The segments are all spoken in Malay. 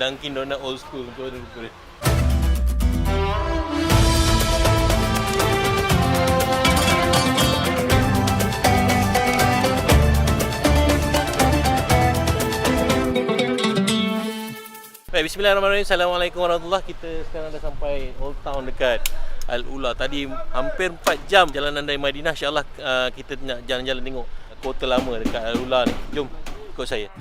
Dunkin Donut old school tu ada lupa dia. Baik, bismillahirrahmanirrahim. Assalamualaikum warahmatullahi Kita sekarang dah sampai Old Town dekat Al-Ula. Tadi hampir 4 jam jalanan dari Madinah. InsyaAllah uh, kita nak jalan-jalan tengok kota lama dekat Al-Ula ni. Jom, ikut saya.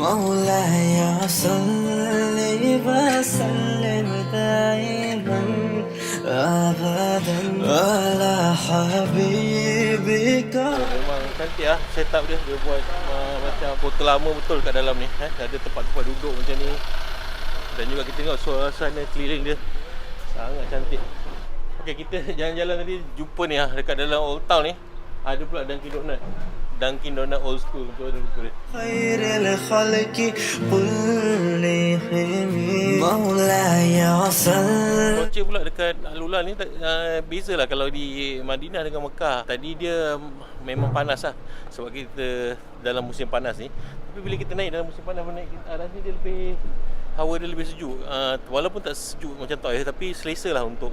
مولاي صل وسلم دائما ابدا على حبيبك Memang cantik lah setup dia. Dia buat uh, macam kota lama betul kat dalam ni. Eh? Ada tempat-tempat duduk macam ni. Dan juga kita tengok suasana keliling dia. Sangat cantik. Okey, kita jalan-jalan tadi jumpa ni lah dekat dalam Old Town ni. Ada pula Dunkin Donut. Dunkin Donut old school tu ada muka dia. Khairul khalqi Maulaya sal. Pula dekat Alula ni uh, ah, bezalah kalau di Madinah dengan Mekah. Tadi dia memang panas lah sebab kita dalam musim panas ni. Tapi bila kita naik dalam musim panas naik ke atas ah, ni dia lebih hawa dia lebih sejuk. Uh, walaupun tak sejuk macam tu tapi selesa lah untuk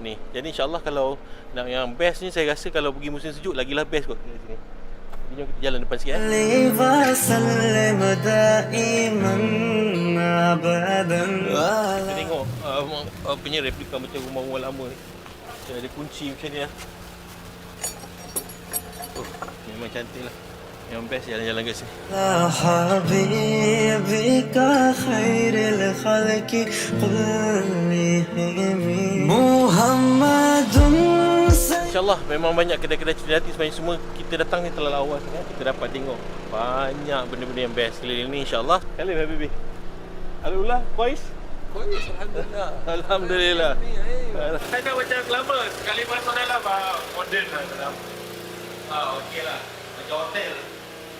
ni. Jadi insyaAllah kalau nak yang best ni saya rasa kalau pergi musim sejuk lagilah best kot kat sini video kita jalan depan sikit eh. Kita tengok uh, uh, punya replika macam rumah-rumah lama ni. Macam ada kunci macam ni lah. Oh, memang cantik lah. Yang best jalan-jalan ke sini. Ya Habibi, khairil khalki, qulli Allah memang banyak kedai-kedai cerita hati sebenarnya. Semua kita datang ni terlalu awal sangat. Kita dapat tengok banyak benda-benda yang best kali ni insyaAllah. Hello baby baby Alhamdulillah. Boys Boys Alhamdulillah Alhamdulillah Saya dah macam lama. Sekali masuk dalam ah, modern lah dalam Ah ok lah. Macam hotel.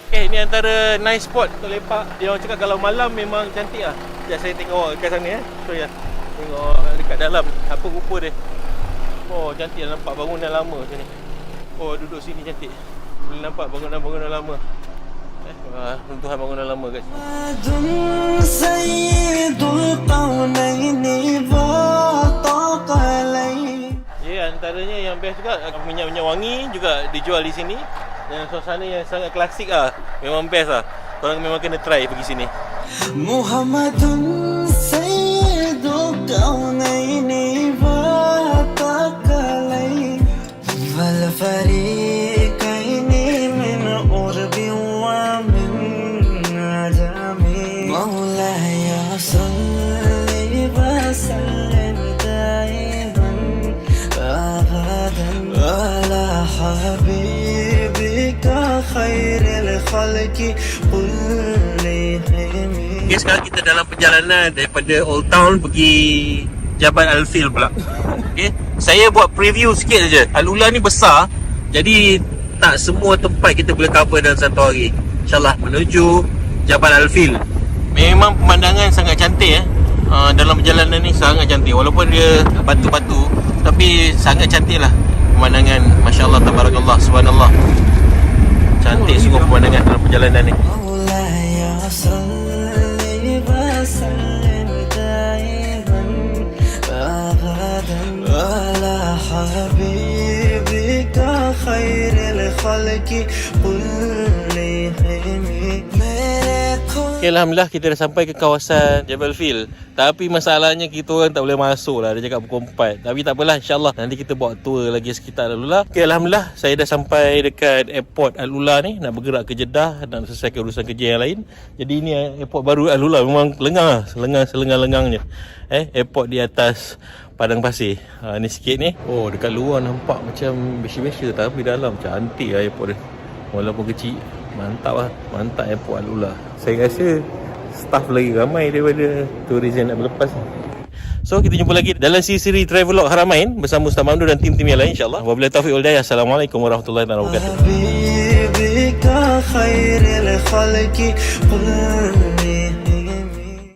Okay, ni antara nice spot untuk lepak. Dia orang cakap kalau malam memang cantik lah. Sekejap saya tengok awak dekat sana eh. So ya, yeah. tengok dekat dalam. Apa rupa dia. Oh cantik dah nampak bangunan lama macam ni. Oh duduk sini cantik. Boleh nampak bangunan-bangunan lama. Eh, ah, uh, Tuhan bangunan lama kat sini. Sayyidul ya, antaranya yang best juga Minyak-minyak wangi juga dijual di sini. Dan suasana yang sangat klasik lah Memang best lah Korang memang kena try pergi sini. Muhammadun Sayyidul Qawnaini Okay, sekarang kita dalam perjalanan daripada Old Town pergi Jabal Al-Fil pula. Okay, saya buat preview sikit saja. Al-Ula ni besar, jadi tak semua tempat kita boleh cover dalam satu hari. InsyaAllah menuju Jabal Al-Fil. Memang pemandangan sangat cantik eh. Uh, dalam perjalanan ni sangat cantik walaupun dia batu-batu tapi sangat cantik lah pemandangan Masya Allah Tabarakallah Subhanallah perjalanannya. حبيبك خير الخلق قل لي حمي Okay, Alhamdulillah kita dah sampai ke kawasan Jabal Fil Tapi masalahnya kita orang tak boleh masuk lah. Dia cakap pukul 4 Tapi tak apalah insyaAllah. Nanti kita buat tour lagi sekitar Al-Ula Okay, Alhamdulillah. Saya dah sampai dekat airport Al-Ula ni. Nak bergerak ke Jeddah. Nak selesaikan urusan kerja yang lain. Jadi ini airport baru Al-Ula. Memang lengang lah. Lengang selengang-lengangnya Eh, airport di atas Padang pasir. Ha, Ni sikit ni. Oh, dekat luar nampak macam Biasa-biasa Tapi dalam cantik lah airport dia. Walaupun kecil Mantap lah. Mantap airport Al-Ula. Saya rasa Staff lagi ramai daripada Turis yang nak berlepas. So kita jumpa lagi dalam siri Travelog Haramain Bersama Ustaz Mamdu dan tim-tim yang lain insyaAllah. Wabillahi taufiq wal hidayah. Assalamualaikum warahmatullahi wabarakatuh